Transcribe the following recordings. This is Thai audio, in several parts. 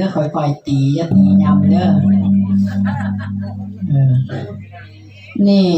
ด้อค่อยๆตีอย่าตียำเด้อเออนี่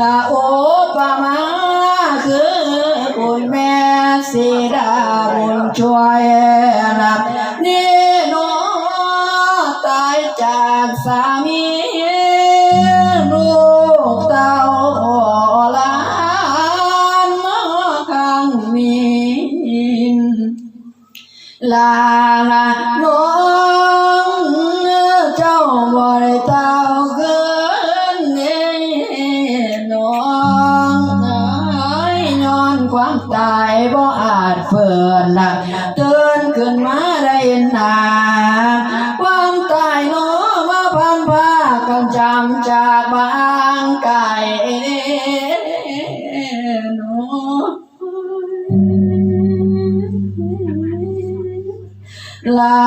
ละโอปามาคือคุณแม่สีดาบุญช่วยนับ บ่อาจเฟินนะเตือนขึ้นมาได้หนาความตายน้อมาพันพากันจำจากบางไก่น้องลา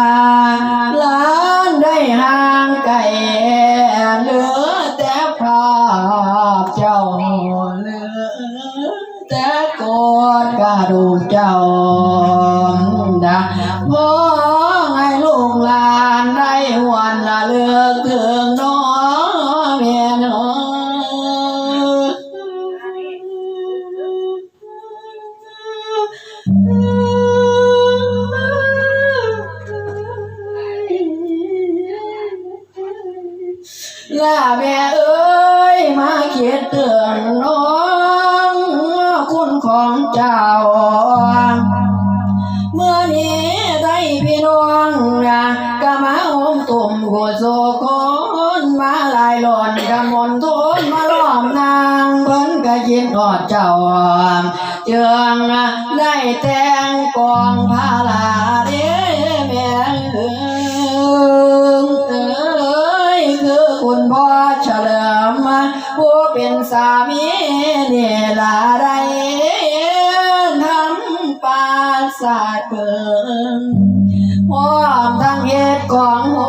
ลานได้ห่างไก ดูเจ้านะพอให้ลูกหลานได้หวนละเลือกถึงน้องเมียน้อล่าแม่เอ้ยมาเขียนเตือนน้อง เจ้า เมื่อนี้ได้พี่น้องนะก็มาโอมตุ่มหัวโซคนมาลายหล่อนกำมนทนมาล้อมนางเพิ่นก็ยินอดเจ้าเจืองได้แตงกองพาลาเด้แม่เอ้ยเอ้ยคือคุณพ่อเฉลิมผู้เป็นสามีเนี่ยละได้ สาทเปิงพร้อมทั้งเหตุของโห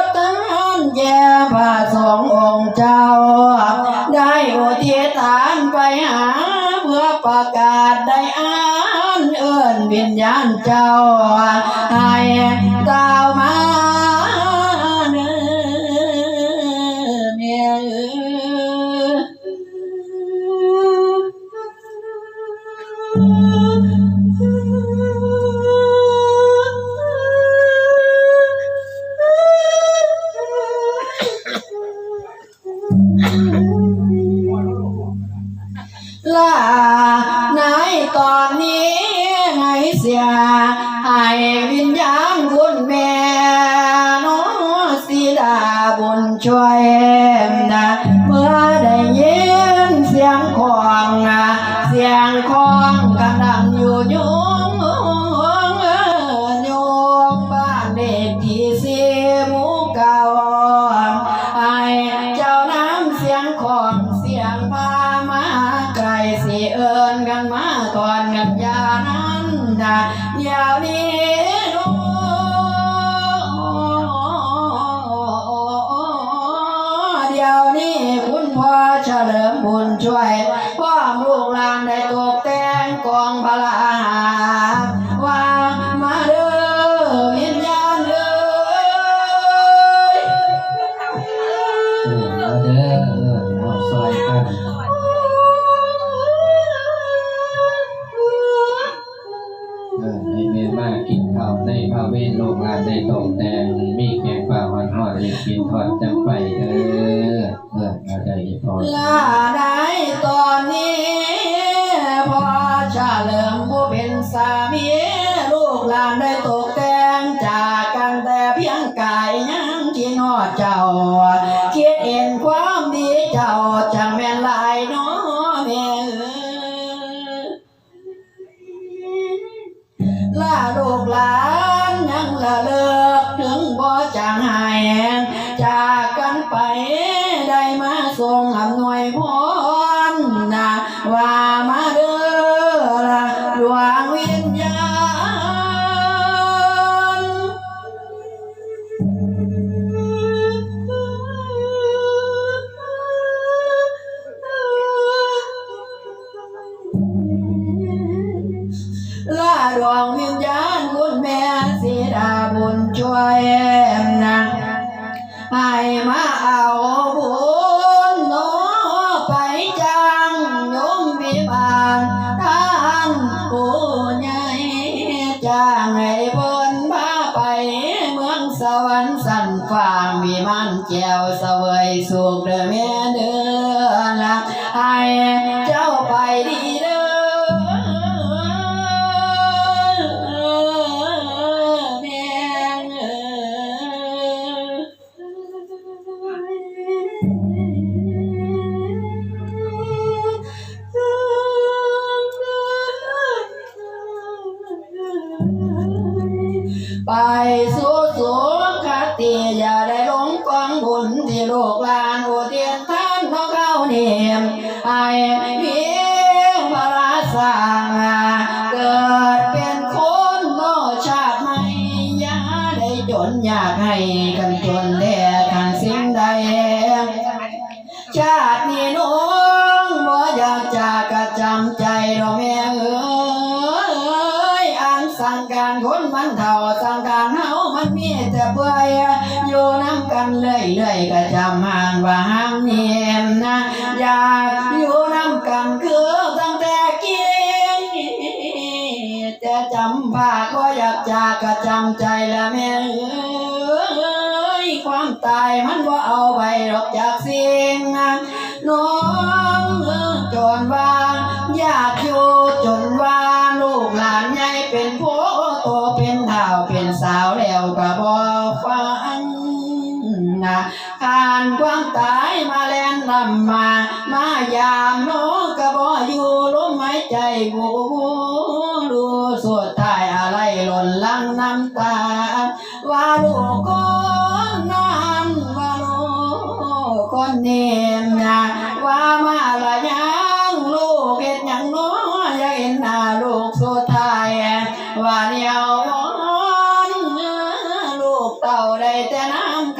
ดทั้งอนแย่พระสงองค์เจ้า ได้อุทิศฐานไปหา เพื่อประกาศได้อ่านเอิ้นวิญญาณเจ้าให้ตา สียให้วิญญาณคุณแม่น้องสีดาบุญช่วยนะเมื่อได้ยินเสียงของเสียงของ กันยานันนะเดี๋ยวนี้เดี๋ยวนี้คุณพ่อเฉลิมบุญช่วยพ่อมลูกหลานได้ ในพาเวนโรงงานในตกแต่งมีแกงปลาหอนหอดเรียกินทอดจังไปเออเออเอาได้พอลาในตอนนี้พอชาเลิมผู้เป็นสามีลูกหลานได้ตกแต่งจากกันแต่เพียงกายยังที่นอดเจ้าคิดเห็นความดีเจ้าจังแม่นลายน้อแม่เอ้ยล่าลูกหลาน ดวงวิญญาณคุณแม่สีดาบุญช่วยนะให้มาเอาบุญโนไปจังโยมวิบาลท่านผู้ใหญ่จ้างให้เพิ่นพาไปเมืองสวรรค์สันฟางมีมันแกวเสวยสุขเด้อแม่เด้อละให้เจ้าไปดี เพราเนียมไอ้เพียงพระราชาเกิดเป็นคนโลชาติไม่ยาได้จนอยากให้กันจนแลกันสิ่งใดชาตินี้น้องบ่อยากจากกระจำใจเราแม่เอ้ยอ่านสั่งการคนมันเท่าสั่งการเฮามันมีแต่เบื่ออยู่น้ำกันเรื่อยๆก็จำห่างว่าห้ามเนี่ย กจากกระจำใจละแม่เอ้ยความตายมันว่าเอาไปหรอกจากสิ่งนั้นน้องเลิกจนว่าอยากอยู่จนว่าลูกหลานใหญ่เป็นผัวโตเป็นเฒ่าเป็นสาวแล้วก็บ่ฟังนะขานความตายมาแลนลำมา มายามน้องก็บ่อยู่ลมหายใจบู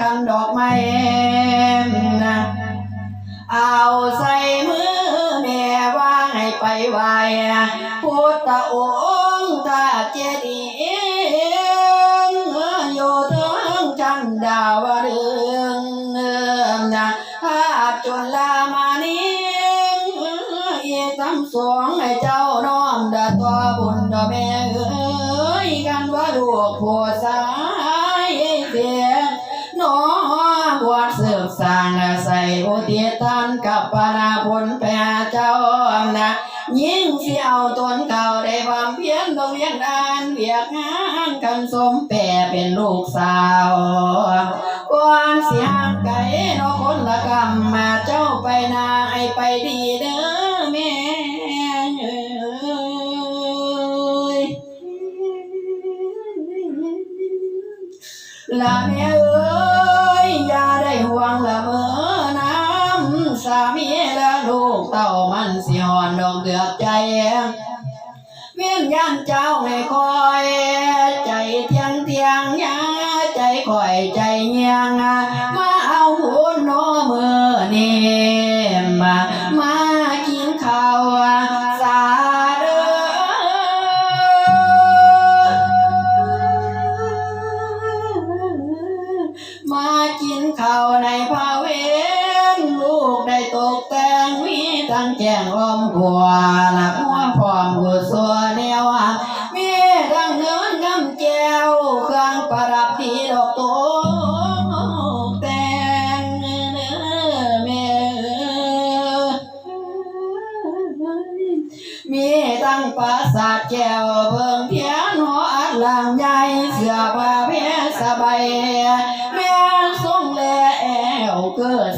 น้ำคันดอกไม้นะเอาใส่มือแม่ว่าให้ไปไหวพุทธองค์ตาเจดีย์โยู่ถึงจันดาวดึง ทิศทานกับปานาผลแปรเจ้าอำนาจยิ่งสิเอาตนเก่าได้ความเพียรต้องเรียนอ่านเวียกงานกันสมแปรเป็นลูกสาวก่อนเสียงไก่นอคนละกรรมมาเจ้าไปนาให้ไปดีเด้อแม่เอ้ยละแม่เอ้ เกเดือกใจเวียนยันเจ้าให้คอย แจ้งลมขัวหลักหัวพร้อมกุศลแนวมีทั้งเนื้อน้ำแจ้วเคางประดับที่ดอกตัวแตงเนื้อเมมีตั้งปราสาทแก้วเบิ่งเพียนหัวอัดลางใหญ่เสือผ้าเพียสบายแม่ทรงแล้วเกิด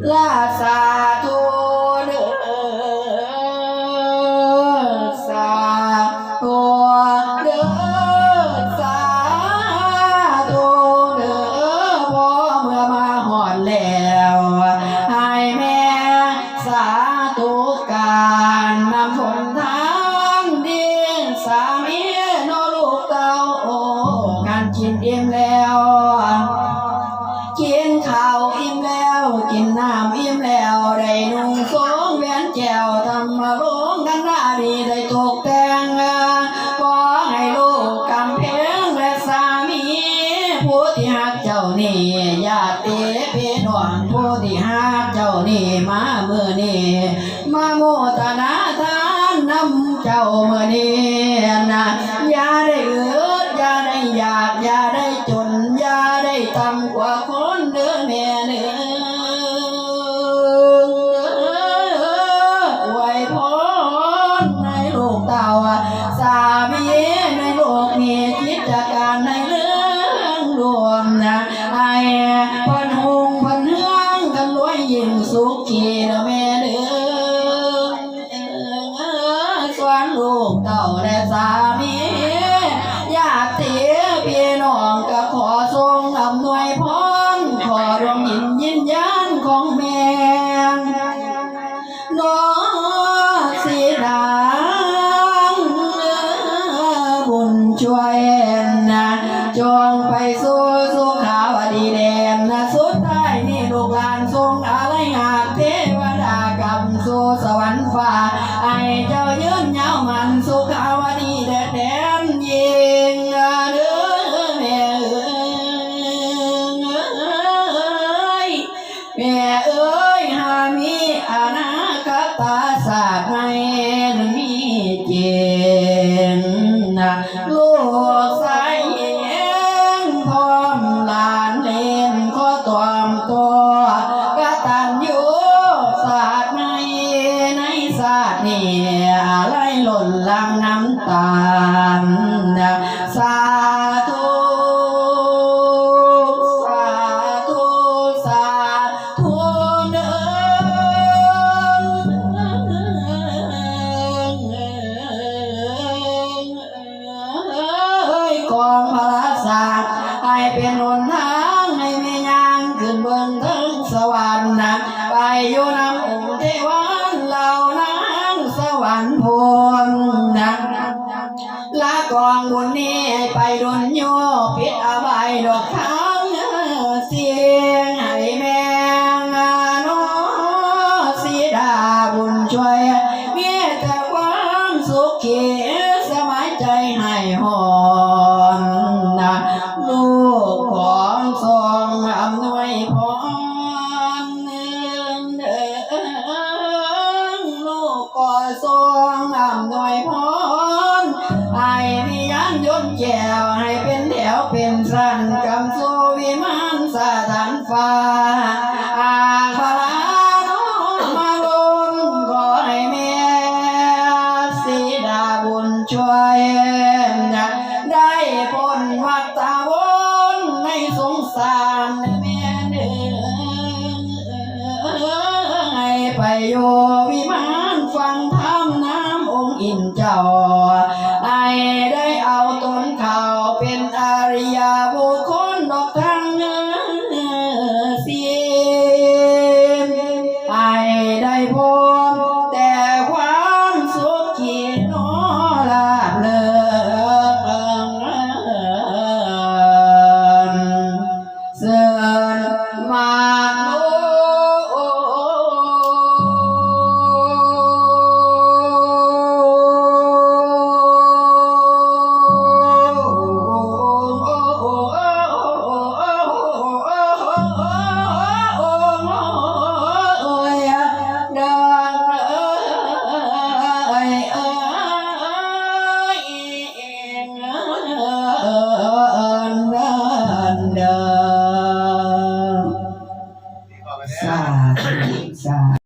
拉萨当花 ละกองบุญนี้ไปดุนโยปิดอบายดอกทั้งเสียงให้แมงานอสีดาบุญช่วยเมีแต่ความสุขเขสมัยใจให้หอนนะลูกของทองอำนวยพรลูกก็ทองอำนวยพร in cho